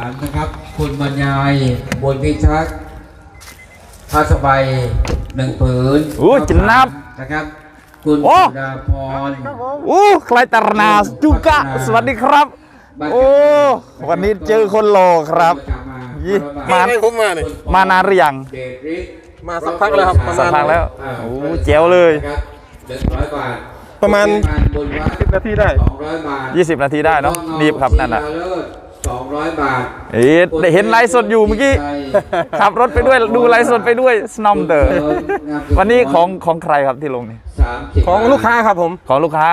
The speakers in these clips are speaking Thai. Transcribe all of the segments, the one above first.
ามนะครับ คุณบรรยายบนพิชักษ์ผ้าสบายหนึ่งผืนโอ้จินนับ นะครับ คุณโอ้ สุดาพร อู้ใครตรนาจุกะสวัสดีครับ โอ้ วันนี้เจอคนหล่อครับยี่มา ให้มมาเลยมานานหรือยังมาสักพักแล้วครับสักพักแล้วโอ้แจ๋วเลยนเดืยประมาณ บนสนาทีได้องร้อยบาท 20 นาทีได้เนาะนีบครับนั่นแหละ 200 บาทเอ๊ะได้เห็นไลฟ์สดอยู่เมื่อกี้ ขับรถไปด้วยดูไลฟ์สดไปด้วยสนอมเตอร์วันนี้ของของใครครับที่ลงนี่ของลูกค้าครับผม ของลูกค้า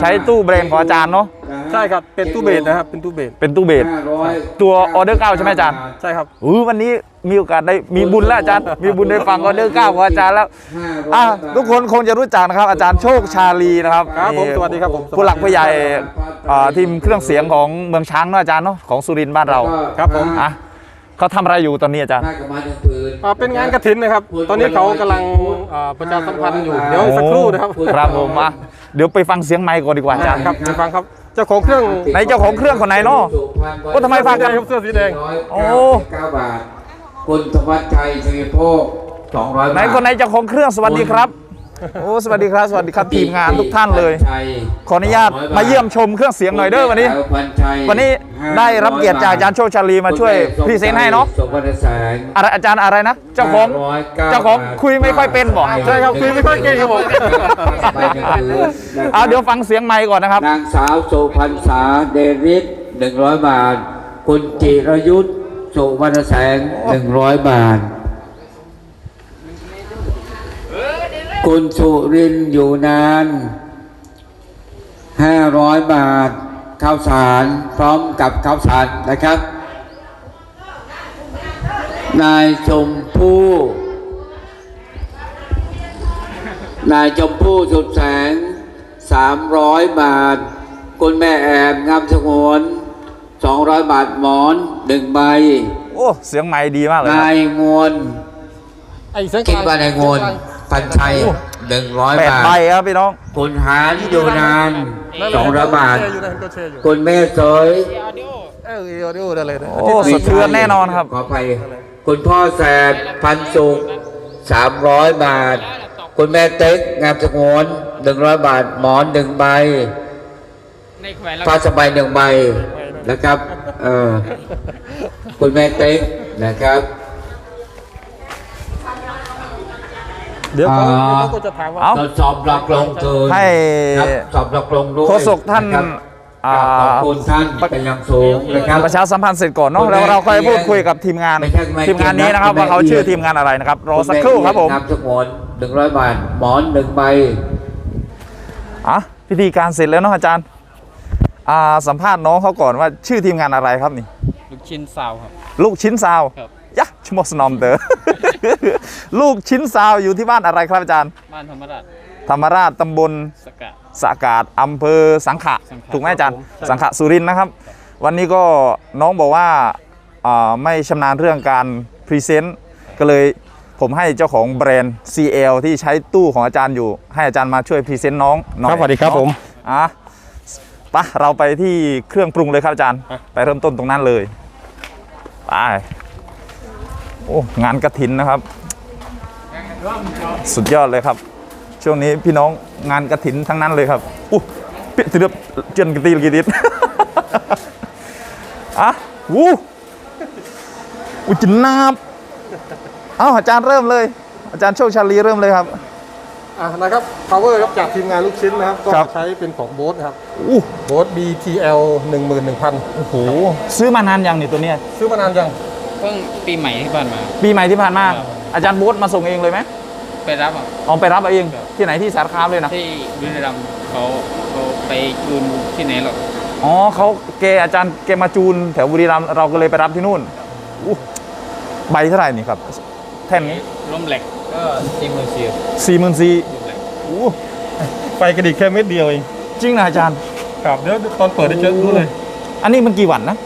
ใช้ตู้แบรนด์ของอาจารย์เนาะ ใช่ครับเป็นตู้เบสนะครับเป็นตู้เบสเป็นตู้เบสห้าร้อยตัวออเดอร์เก้าใช่ไหมอาจารย์ใช่ครับอู้วันนี้มีโอกาสได้มีบุญแล้วอาจารย์ มีบุญได้ฟังออเดอร์เก้าของอาจารย์แล้วห้าร้อยอะบาททุกคนคงจะรู้จักนะครับ อาจารย์โชคชาลีนะครับครับผมนี่สวัสดีครับผมผู้หลักผู้ใหญ่อ่าทีมเครื่องเสียงของเมืองช้างเนาะอาจารย์เนาะของสุรินทร์บ้านเราครับผมอะเขาทำอะไรอยู่ตอนนี้อาจารย์ผ้ากำมันหนึ่งผืนอ่าเป็นงานกระถินนะครับ ตอนนี้เขากำลังอ่าประชาสัมพันธ์อยู่ เดี๋ยวสักครู่นะครับ ครับผมอะเดี๋ยวไปฟังเสียงไมค์ก่อนดีกว่าอาจารย์ครับไปฟังครับ เจ้าของเครื่องไหนเจ้าของเครื่องคนไหนเนาะโอ้ทำไมฟังกันเสื้อสีแดงโอ้เก้าบาทคุณธวัชชัยสิริโภคสองร้อยบาทไหนคนไหนเจ้าของเครื่องสวัสดีครับ โอ้สวัสดีครับ สวัสดีครับทีมงานทุกท่านเลย ขออนุญาตมาเยี่ยมชมเครื่องเสียงหน่อยเด้อวันนี้ วันนี้ได้รับเกียรติจากอาจารย์โชคชาลีมาช่วยพรีเซนต์ให้เนาะสมบัติแสงอะไรอาจารย์อะไรนะ เจ้าของ509เจ้าของคุยไม่ค่อยเป็นบอกใช่ครับคุยไม่ค่อยเก่งครับผมไปหนึ่งผืนนะครับเอาเดี๋ยวฟังเสียงไมค์ก่อนนะครับนางสาวสุพรรณษาเดริสหนึ่งร้อยบาท คุณจิรยุทธสุวรรณแสงหนึ่งร้อยบาท คุณสุรินทร์อยู่นานห้าร้อยบาทข้าวสารพร้อมกับข้าวสารนะครับ นายชมพู่นายชมพู่สุดแสงสามร้อยบาท คุณแม่แอบงามสงวนสองร้อยบาทหมอนหนึ่งใบ โอ้ เสียงไมค์ดีมากเลยครันาบยงวนไอ้เส้นคิดว่านายงวน พันชัยหนึ่งร้อยแปดบาท ใบครับพี่น้อง คุณหานอยู่นานสองร้อยบาทอยู่นะก็แชร์อยู่คุณแม่เสยเออออดิโอได้เลยนะโอ้สะเทือนแน่นอนครับ ขอไปคุณพ่อแสบพันสุขสามร้อยบาท คุณแม่เต็กงามสงวนหนึ่งร้อยบาท หมอนหนึ่งใบในแขวนเราผ้าสบายหนึ่งใบนะครับ เออคุณแม่เต็กนะครับ เดี๋ยวเขาอ่า เดี๋ยวเขาก็จะถามว่า เอ้าตรวจสอบหลักลงเกินให้ ครับสอบหลักลงด้วยโฆษกท่านครับอ่าขอบคุณท่านเป็นอย่างสูงนะครับ ประชาสัมพันธ์เสร็จก่อนเนาะแล้วเราค่อยพูดคุยกับทีมงานไม่ใช่ไม่ทีมงานนี้นะครับ ไม่ว่าเขาไม่ชื่อทีมงานอะไรนะครับรอสักครู่ครับผมนามสกุลหนึ่งร้อยบาท หมอนหนึ่งใบ อะพิธีการเสร็จแล้วเนาะอาจารย์อ่าสัมภาษณ์น้องเขาก่อนว่าชื่อทีมงานอะไรครับนี่ ลูกชิ้นซาวครับ ลูกชิ้นซาวครับ ยะชมสนอมเตอลูกชิ้นซาวอยู่ที่บ้านอะไรครับอาจารย์ บ้านธรรมราช ธรรมราชตำบลสกะสากาศอำเภอสังขะสังขะ ถูกไหมอาจารย์ครับผมสังขะสุรินทร์นะครับ วันนี้ก็น้องบอกว่าอ่าไม่ชำนาญเรื่องการพรีเซนต์ก็เลยผมให้เจ้าของแบรนด์ CL ที่ใช้ตู้ของอาจารย์อยู่ ให้อาจารย์มาช่วยพรีเซนต์น้องหน่อยครับสวัสดีครับผมอะไปะเราไปที่เครื่องปรุงเลยครับอาจารย์ ไปเริ่มต้นตรงนั้นเลยไป โอ้งานกระถินนะครับ สุดยอดเลยครับ ช่วงนี้พี่น้องงานกระถินทั้งนั้นเลยครับอู้เปียเตือบเจยนกระตีลกีดิดอะวู้อุยจินนาบเอ้าอาจารย์เริ่มเลย อาจารย์โชคชาลีเริ่มเลยครับอะนะครับ power ครับจากทีมงานลูกชิ้นนะครับ ก็ครับใช้เป็นของโบสครับอู้โบส BTL 11,000โอ้โหซื้อมานานยังนี่ตัวเนี้ยซื้อมานานยัง เพิ่งปีใหม่ที่ผ่านมา ปีใหม่ที่ผ่านมา ครับ อาจารย์โบ๊ทมาส่งเองเลยไหมไปรับอะ เอาไปรับเอาเองที่ไหนที่สารคามเลยนะ ที่บุรีรัมย์เขาเขาไปจูนที่ไหนหรอกอ๋อเขาเกอาจารย์เกมาจูนแถวบุรีรัมย์เราก็เลยไปรับที่นู่นอู้ใบเท่าไหร่นี่ครับ แท่นนี้ล้มเหล็กก็ซีมือเสียบสี่หมื่นสี่ล้มเหล็กอู้ไฟกระดิกแค่เม็ดเดียวเองจริงนะอาจารย์ ครับเดี๋ยวตอนเปิดได้เจอรู้เลย อันนี้มันกี่วันนะ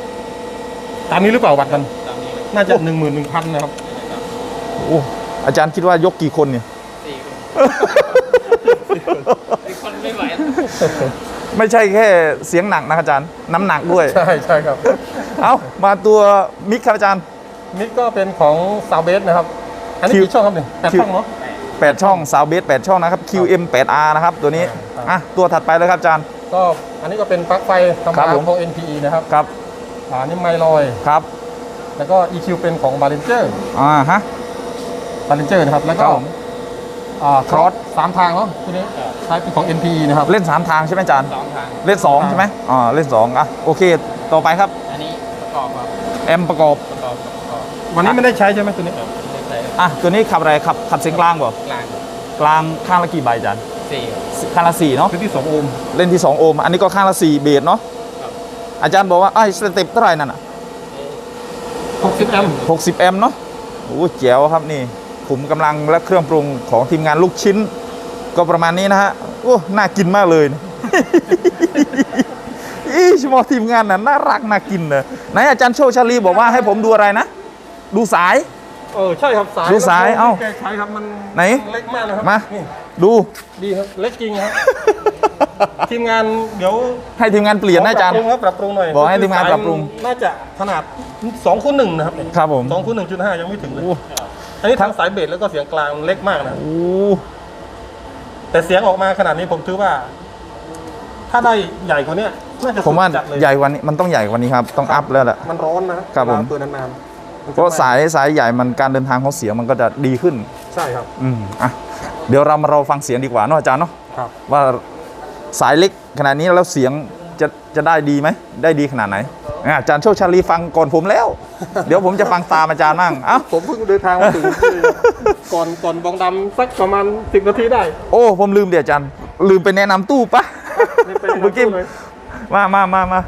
ตามนี้หรือเปล่าวัดกัน ตามนี้เลยน่าจะ11,000นะครับโอ้อาจารย์คิดว่ายกกี่คนเนี่ยสี่คนสี่คนไม่ไหวไม่ใช่แค่เสียงหนักนะอาจารย์ น้ำหนักด้วย ใช่ใช่ครับ เอามาตัวมิกครับอาจารย์นี่ก็เป็นของซาวเบสนะครับ อันนี้คิวกี่ช่องครับเนี่ยแปดคิวช่องเนาะ8ช่องสาวเบส8ช่องนะครับ QM 8R นะครับ ตัวนี้ครับอะ ตัวถัดไปเลยครับอาจารย์ ก็อันนี้ก็เป็นปลั๊กไฟธรรมครับดาผมของ NPE นะครับ ครับอ่าอันนี่ไมลอย ครับ แล้วก็ EQ เป็นของ b a l เลนเจอร์อ่าฮะบาเลนเจอร์นะครับ แล้วก็ครับผมอ่าครอ Cross สสามทางเนาะตัวนี้ใช้เป็นของ NPE นะครับเล่น3ทางใช่ไหมอาจารย์ สองทาง เล่น2ใช่ไหมอ่าเล่น2อะโอเค ต่อไปครับอันนี้ประกอบครับแอมประกอบประกอบประกอบวันนี้ไม่ได้ใช้ใช่ไหมตัวนี้ครับไม่ใส่อะตัวนี้ขับอะไรขับขับเสียงกลางบ่กลางกลางข้างละกี่ใบอาจารย์สี่ข้างละ4เนาะ พื้นที่2โอห์มเล่นที่ 2 โอห์ม อันนี้ก็ข้างละ 4 เบสเนาะ ครับ อาจารย์บอกว่าไอ้ยสเต็ปเท่าไหร่นั่นอะ 60 แอมป์60 แอมป์เนาะโอ้เจ๋วครับนี่ขุมกำลังและเครื่องปรุงของทีมงานลูกชิ้น ก็ประมาณนี้นะฮะ โอ้ น่ากินมากเลย อีชมอทีมงานน่ะน่ารักน่ากินเนะไหนอาจารย์โชคชาลีบอกว่าให้ผมดูอะไรนะ ดูสาย เออใช่ครับสายดูสายเอ้า แกใช้ครับมันไหน เล็กมากนะครับมา นี่ดู ดีครับเล็กจริงครับทีมงานเดี๋ยวให้ทีมงานเปลี่ยนนะอาจารย์ปบปรุงครับปรับปรุงหน่อยบอกให้ทีมงานปรับปรุงน่าจะขนาด2คูณหนึ่งนะครับครับผมสองคูณหนึ่งจุดห้ายังไม่ถึงเลยโอ้ อันนี้ทั้งสายเบสแล้วก็เสียงกลางเล็กมากนะโอ้ แต่เสียงออกมาขนาดนี้ผมถือว่า ถ้าได้ใหญ่กว่านี้น่าจะผมว่าสุดจัดเลยใหญ่กวันนี้มันต้องใหญ่กว่านี้ครับ ต้องอัพแล้วแหละ มันร้อนนะครับผม เวลาเปิดนานๆมันจ เพราะสายสายใหญ่มันการเดินทางของเสียงมันก็จะดีขึ้น ใช่ครับ อืมอะเดี๋ยวเรามาเราฟังเสียงดีกว่าเนาะอาจารย์เนาะครับ ว่าสายเล็กขนาดนี้แล้วเสียงจะจะได้ดีไหมได้ดีขนาดไหนอะอาจารย์โชคชาลีฟังก่อนผมแล้ว เดี๋ยวผมจะฟังตามอาจารย์มั่งเอ้า ผมเพิ่งเดินทางมาถึงที่ก่อนก่อนบองดำสักประมาณ10นาทีได้โอ้ผมลืมเดี๋ยวอาจารย์ ลืมไปแนะนำตู้ปะนี่ไปเมื่อกี้เลยมามามามา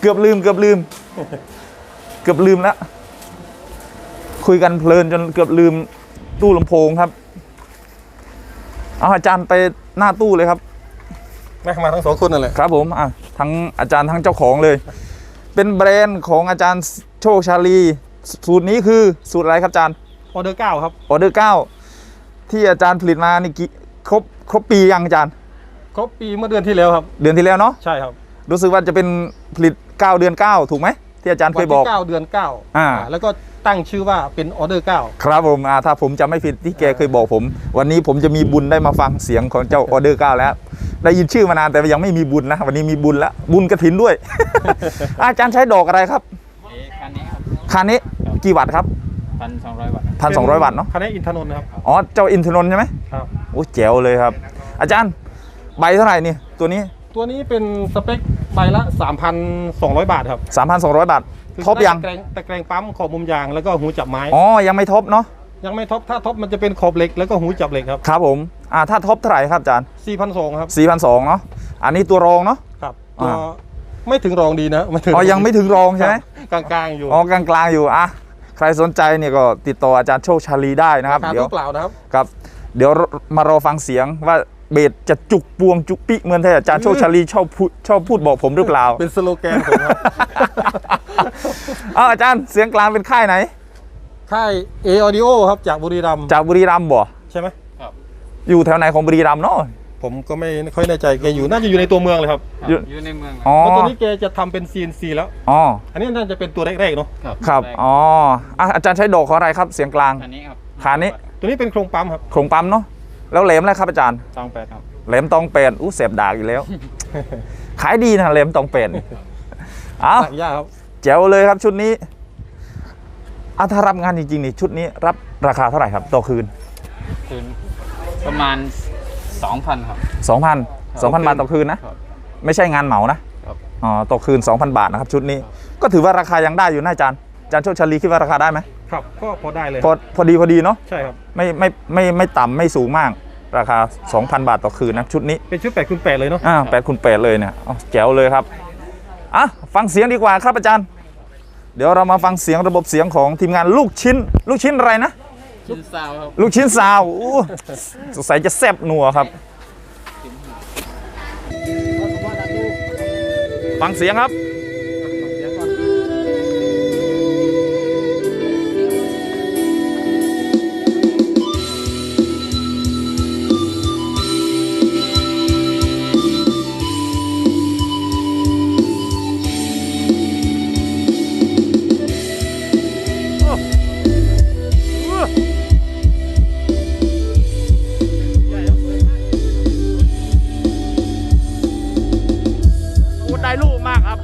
เกือบลืมเกือบลืม เกือบลืมแล้ว คุยกันเพลินจนเกือบลืมตู้ลำโพงครับ เอาอาจารย์ไปหน้าตู้เลยครับแม่มาทั้งสองคนนั่นแหละครับผมอะทั้งอาจารย์ทั้งเจ้าของเลย เป็นแบรนด์ของอาจารย์โชคชาลี สูตรนี้คือสูตรอะไรครับอาจารย์ออเดอร์เก้าครับออเดอร์เก้าที่อาจารย์ผลิตมานี่กี่ครบครบปียังอาจารย์ ครบปีเมื่อเดือนที่แล้วครับ เดือนที่แล้วเนาะใช่ครับ รู้สึกว่าจะเป็นผลิต 9 เดือน 9 ถูกไหมที่อาจารย์เควันยบอกที่เก้าเดือนเก้าอ่าแล้วก็ ตั้งชื่อว่าเป็นออเดอร์เก้าครับผมอ่าถ้าผมจำไม่ผิดที่แกเคยบอกผม วันนี้ผมจะมีบุญได้มาฟังเสียงของเจ้าออเดอร์เก้าแล้ว ได้ยินชื่อมานานแต่ยังไม่มีบุญนะ วันนี้มีบุญแล้วบุญกระถินด้วย อาจารย์ใช้ดอกอะไรครับเอ๊ะคันนี้ครับคันนี้กี่วัตต์ครับพันสองร้อยวัตต์พันสองร้อยวัตต์เนาะคันนี้อินทนนท์นะครับอ๋อเจ้าอินทนนท์ใช่ไหมครับโอ้แจ๋วเลยครับ อาจารย์ใบเท่าไหร่นี่ตัวนี้ตัวนี้เป็นสเปคใบละ 3,200 บาทครับ 3,200 บาท ท็อปยังตะแกรงตะแกรงปั๊มขอบมุมยางแล้วก็หูจับไม้อ๋อยังไม่ท็อปเนาะยังไม่ท็อปถ้าท็อปมันจะเป็นขอบเหล็กแล้วก็หูจับเหล็กครับครับผมอ่าถ้าท็อปเท่าไหร่ครับอาจารย์4,200ครับ4,200เนาะอันนี้ตัวรองเนาะครับตัวอ่าไม่ถึงรองดีนะไม่ถึงอ๋อยังไม่ถึงรองใช่ไหมกลางๆอยู่อ๋อกลางๆอยู่อะใครสนใจเนี่ยก็ติดต่ออาจารย์โชคชาลีได้นะครับขาเดี๋ยวตู้เปล่านะครับครับเดี๋ยวมารอฟังเสียงว่าเบสจะจุกปวงจุกปิเหมือนที่อาจารย์โชคชาลีชอบพูดชอบพูดบอกผมหรือเปล่า เป็นสโลแกนผมครับ อ้าวอาจารย์เสียงกลางเป็นค่ายไหน ค่าย A Audio ครับจากบุรีรัมย์จากบุรีรัมย์บ่ใช่ไหมอยู่แถวไหนของบุรีรัมย์เนาะผมก็ไม่ค่อยแน่ใจแกอยู่น่าจะอยู่ในตัวเมืองเลยครับครับอยู่อยู่ในเมืองอ๋อเพราะตัวนี้แกจะทำเป็น CNC แล้วอ๋ออันนี้น่าจะเป็นตัวแรกๆเนาะครับอ๋ออะอาจารย์ใช้ดอกของอะไรครับเสียงกลางคันนี้ครับขานี้ตัวนี้เป็นโครงปั๊มครับโครงปั๊มเนาะแล้วแหลมอะไรครับอาจารย์สองแปดครับแหลมตองเป็ดอู้เสพดากอีกแล้ว ขายดีนะแหลมตองเป็ดนี่เอาตักยากครับ แจ๋วเลยครับชุดนี้อาถ้ารับงานจริงๆนี่ชุดนี้รับราคาเท่าไหร่ครับต่อคืน คืนประมาณสองพันครับ 2,000 2,000 บาทต่อคืนนะครับไม่ใช่งานเหมานะครับอ๋อต่อคืน 2,000 บาทนะครับชุดนี้ ก็ถือว่าราคายังได้อยู่นะอาจารย์อาจารย์โชคชาลีคิดว่าราคาได้ไหมครับก็พอได้เลยพอพอดีพอดีเนาะใช่ครับไม่ไม่ไม่ไม่ต่ำไม่สูงมากราคา 2,000 บาทต่อคืนนะชุดนี้เป็นชุด8คูณ8เลยเนาะอ่าแปดคูณแปดเลยเนี่ยเอาแจ๋วเลยครับอะฟังเสียงดีกว่าครับอาจารย์ เดี๋ยวเรามาฟังเสียงระบบเสียงของทีมงานลูกชิ้น ลูกชิ้นอะไรนะ ชิ้นซาวครับลูกชิ้นซาวอู้สงสัยจะแซ่บนัวครับ ฟังเสียงครับ ได้ลูกมากครับ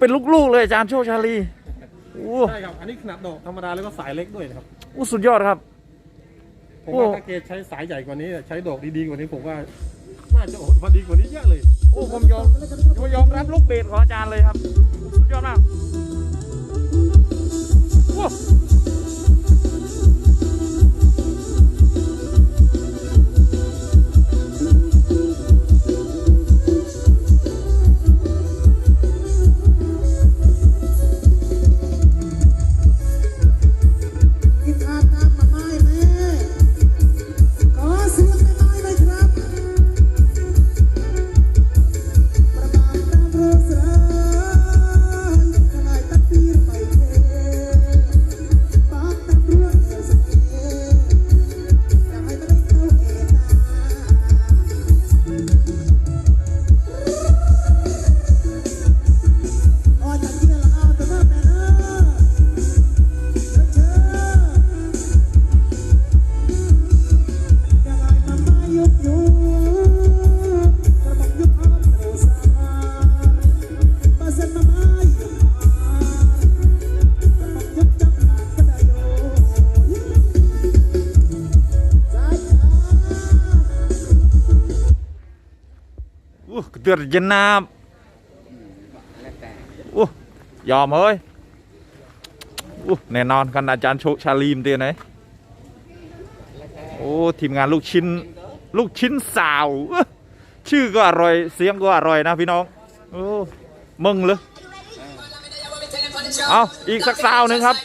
เป็นลูกๆเลยอาจารย์โชคชาลีโอ้ใช่ครับ อันนี้ขนาดดอกธรรมดาแล้วก็สายเล็กด้วยนะครับโอ้สุดยอดครับ ผมโอ้ว่าถ้าเกใช้สายใหญ่กว่านี้ ใช้ดอกดีๆกว่านี้ผมว่าน่าจะออกมาดีกว่านี้เยอะเลย โอ้ผมยอมผมยอมรับลูกเบสของอาจารย์เลยครับ สุดยอดมาก เตือนเย็นนาบโอ้ยอมเฮ้ยโอ้แน่นอนกันอาจารย์โชชาลีมเตียไหนโอ้ทีมงานลูกชิ้น ลูกชิ้นสาว ชื่อก็อร่อย เสียงก็อร่อยนะพี่น้องโอ้มึงเลยเอาอีกสักสาวหนึ่งครับ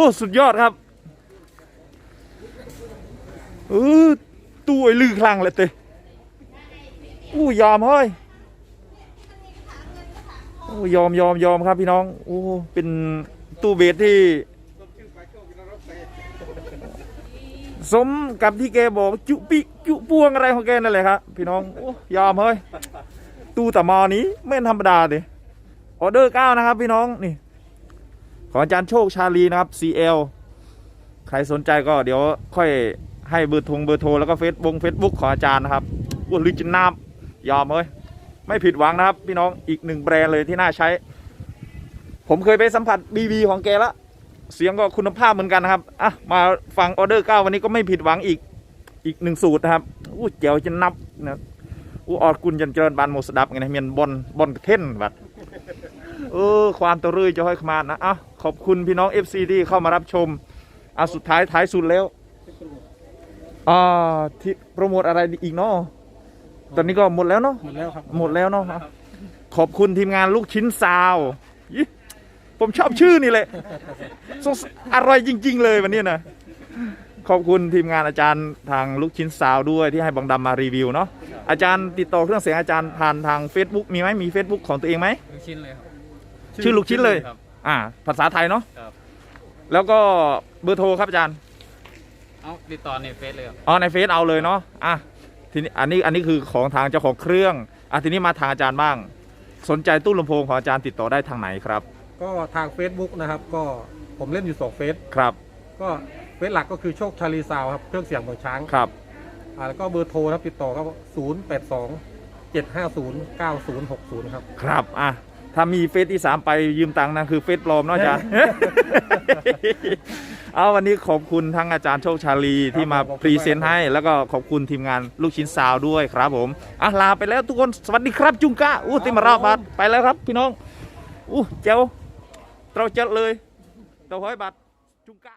อ้สุดยอดครับเออตู้ไอ้ลือคลังเลยเต้อู้ยอมเฮ้ยโอ้ยอมยอมยอมครับพี่น้องโอ้เป็นตู้เบสที่ สมกับที่แกบอกจุปิจุปวงอะไรของแกนั่นแหละครับพี่น้องโอ้ยอมเฮ้ยตู้แตะมอนี้ไม่ธรรมดาเด้ออเดอร์เก้านะครับ พี่น้องนี่ ของอาจารย์โชคชาลีนะครับ CL ใครสนใจก็เดี๋ยวค่อยให้เบอร์ทงเบอร์โทรแล้วก็เฟซบุ๊กเฟซบุ๊กของอาจารย์นะครับอ้วนลิจินน้ำยอมเลยไม่ผิดหวังนะครับ พี่น้องอีกหนึ่งแบรนด์เลยที่น่าใช้ ผมเคยไปสัมผัส BB ของแกแล้วเสียงก็คุณภาพเหมือนกันนะครับอะมาฟังออเดอร์เก้าวันนี้ก็ไม่ผิดหวังอีกอีกหนึ่งสูตรนะครับอู้เจียวจะนับนะอู้ออดกุลยันเจริญบานโมสดับไงนะเมียนบอลบอลเท่นแบัด เออความตะรื่ยจะห้อยขมาดนะอะขอบคุณพี่น้อง FC ที่เข้ามารับชมอะสุดท้ายท้ายสุดแล้วอ่าที่โปรโมทอะไรอีกเนาะตอนนี้ก็หมดแล้วเนาะหมดแล้วครับหมดแล้วเนาะขอบคุณทีมงานลูกชิ้นซาวยี่ผมชอบชื่อนี่แหละสงสอร่อยจริง ๆ เลยวันนี้นะขอบคุณทีมงานอาจารย์ทางลูกชิ้นซาวด้วยที่ให้บังดำมารีวิวเนาะอาจารย์ติดต่อเครื่องเสียงอาจารย์ผ่านทาง Facebook มีไหมมี Facebook ของตัวเองไหมลูกชิ้นเลยครับ ชื่อลูกชิ้นเลย ครับ อ่า ภาษาไทยเนาะครับ แล้วก็เบอร์โทรครับอาจารย์ เอาติดต่อในเฟซเลยครับ อ๋อในเฟซเอาเลยเนาะ อะ ทีนี้อันนี้อันนี้คือของทางเจ้าของเครื่อง อะทีนี้มาทางอาจารย์บ้าง สนใจตู้ลำโพงของอาจารย์ติดต่อได้ทางไหนครับ ก็ทาง Facebook นะครับก็ผมเล่นอยู่สองเฟซครับ ก็เฟซหลักก็คือโชคชาลีซาวครับเครื่องเสียงของช้างครับ อ่าแล้วก็เบอร์โทรครับติดต่อก็ศูนย์แปดสองเจ็ดห้าศูนย์เก้าศูนย์หกศูนย์ครับ ครับ อะ ถ้ามีเฟซที่สามไปยืมตังค์นะคือเฟซปลอมเนาะอาจารย์ เอาวันนี้ขอบคุณทั้งอาจารย์โชคชาลีที่มาขอบคุณมากพรีเซนต์ให้ แล้วก็ขอบคุณทีมงานลูกชิ้นซาวด้วยครับผมอะลาไปแล้วทุกคนสวัสดีครับจุงกะอู้ติมาราบัดไปแล้วครับ พี่น้องอู้เจ้าเราเจดเลยเต้าห้อยบัตรจุงกะ